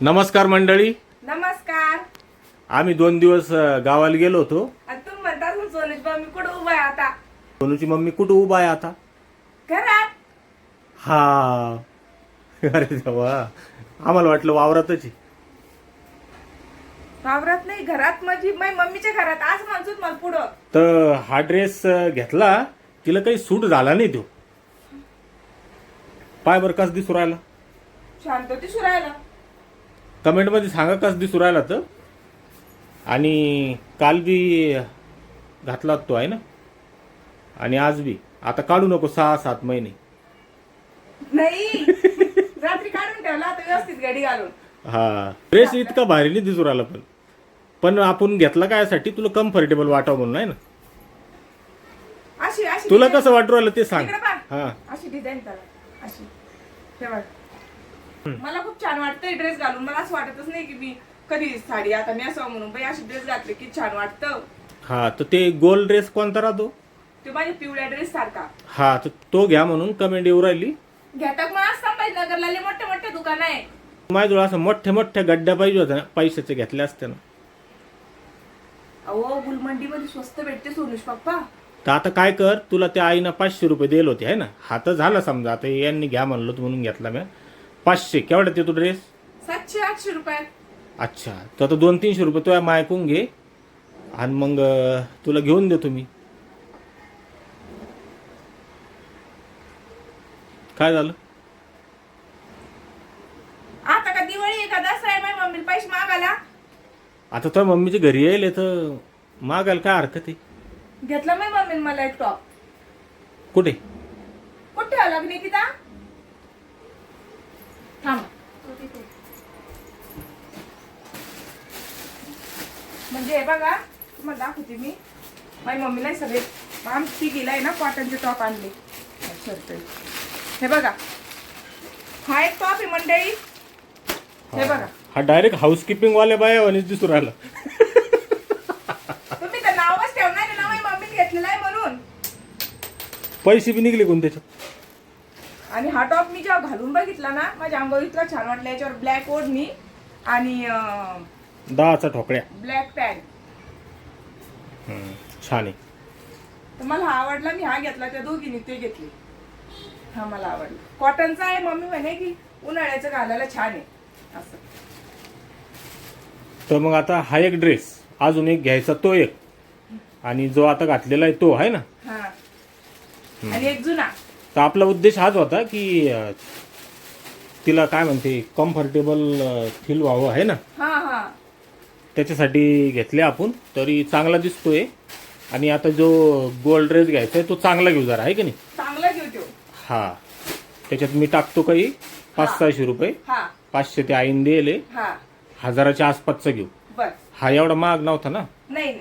नमस्कार मंडळी. नमस्कार. आम्ही दोन दिवस अ, गावाला गेलो होतो. आणि तुम्ही म्हणता असून सोनूज बा मी कुठं उभा आहे आता? सोनूची मम्मी कुठं उभा आहे आता? घरात. हा. अरे देवा. आम्हाला वाटलं वावरातच आहे. वावरात नाही घरात माझी माझ्या मम्मीच्या घरात. आज म्हणतो मला पुढं. तर हा ड्रेस अ, घेतला. तिला काही सूट झाला नाही तो. पाय बरं कस दिसू राहिला? शांतती सुरायला कमेंटमध्ये सांगा कस दिसू राहिला तर. आणि काल बी घातला तो आहे ना. आणि आज बी. आता काढू नको सहा सात महिने. नाही. रात्री काढून ठेवला आता व्यवस्थित गाडी घालून. हा. ड्रेस इतका भारी नाही दिसू राहिला पण. पण आपण घेतला काय साठी तुला कम्फर्टेबल वाटावं म्हणून आहे ना? अशी अशी तुला कसं वाटू राहिलं ते सांग. हा. अशी डिझाईन करा. अशी. हे बघ. मला खूप छान वाटतंय ड्रेस घालून. मला असं वाटतच नाही की मी कधी साडी आता नेसावं म्हणून बाई अशी ड्रेस घातले की छान वाटतं. हा तर ते गोल ड्रेस कोणता राहतो? ते माझ्या पिवळ्या ड्रेस सारखा. हा तर तो घ्या म्हणून कमेंट येऊ राहिली. घेतात मग आज संभाजीनगरला लय मोठे मोठे दुकान आहे. माझ्याजवळ असं मोठ्या मोठ्या गड्ड्या पाहिजे होत्या ना पैशाचे घेतल्या असत्या ना. अहो गुलमंडीमध्ये स्वस्त भेटते सोनुष पप्पा. तर आता काय कर तुला त्या आईनं पाचशे रुपये दिले होते आहे ना? हा तर झाला समजा आता यांनी घ्या म्हणलं म्हणून घेतला मी. पाचशे. केवढ्यात येतो ड्रेस सातशे आठशे रुपये. अच्छा. तर आता दोन तीनशे रुपये तुला मायकून घे. आणि मग तुला घेऊन देतो मी. काय झालं? आता का दिवाळी आहे का? दसरा आहे माझ्या मम्मीला पैसे मागायला. आता तर मम्मीच्या घरी येईल तर मागायला काय हरकत आहे? घेतला माझ्या मम्मीने मला एक टॉप कुठे? कुठे आला निकिता म्हणजे हे बघा तुम्हाला दाखवते मी. माझ्या मम्मीला हे सगळे आमची गेलाय ना कॉटनचे टॉप आणले. शर्ट हे बघा. हा एक टॉप आहे मंडळी हे बघा. हा डायरेक्ट हाऊसकीपिंग वाल्या बाया वाणीच दिसू राहिला. तुम्ही तर नावच ठेवणार आहे ना माझ्या मम्मीने घेतलेलं आहे म्हणून. पैसे बी निघले कोण त्याच्यात? आणि हा टॉप मी जेव्हा घालून बघितला ना माझ्या अंगावर इतका छान वाटला याच्यावर ब्लॅक ओढणी आणि दहाचा ठोकळ्या. ब्लॅक पॅन्ट हम्म, छान आहे. तर मला हा आवडला मी हा घेतला त्या दोघींनी ते घेतले. हा मला आवडला. कॉटनचा आहे मम्मी म्हणे की उन्हाळ्याचं घालायला छान आहे. असं. तर मग आता हा एक ड्रेस अजून एक घ्यायचा तो एक. आणि जो आता घातलेला आहे तो आहे ना? हा. आणि एक जुना. तर आपला उद्देश हाच होता की अं, तिला काय म्हणते कम्फर्टेबल फील व्हावं आहे ना? हा. त्याच्यासाठी घेतले आपण. तरी चांगला दिसतोय. आणि आता जो गोल्ड ड्रेस घ्यायचा आहे तो चांगला घेऊ जरा आहे की नाही? चांगला घेऊ हा. त्याच्यात मी टाकतो काही. पाच सहाशे रुपये. हा. पाचशे ते आईन दिले. हजाराच्या आसपासचा घेऊ. बस हा एवढा महाग नव्हता ना? नाही.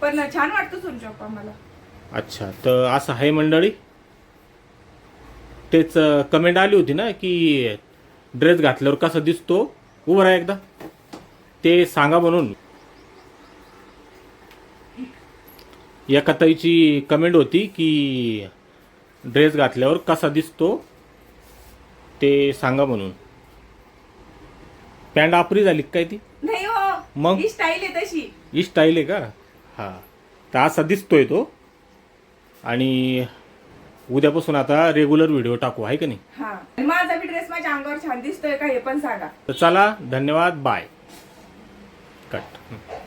पण छान वाटतं मला अच्छा. तर असं आहे मंडळी. तेच कमेंट आली होती ना की ड्रेस घातल्यावर कसा दिसतो? उभं राहा एकदा. ते सांगा म्हणून. एका ताईची कमेंट होती की ड्रेस घातल्यावर कसा दिसतो ते सांगा म्हणून. पॅन्ट आपरी झाली काय ती? नाही हो मग? ही स्टाईल आहे तशी. ही स्टाईल आहे का? हा. तर असा दिसतोय तो. आणि उद्यापासून आता रेग्युलर व्हिडिओ टाकू आहे का नाही? हा. माझा बी ड्रेस माझ्या अंगावर छान दिसतोय का हे पण सांगा. तर चला धन्यवाद बाय కరెక్ట్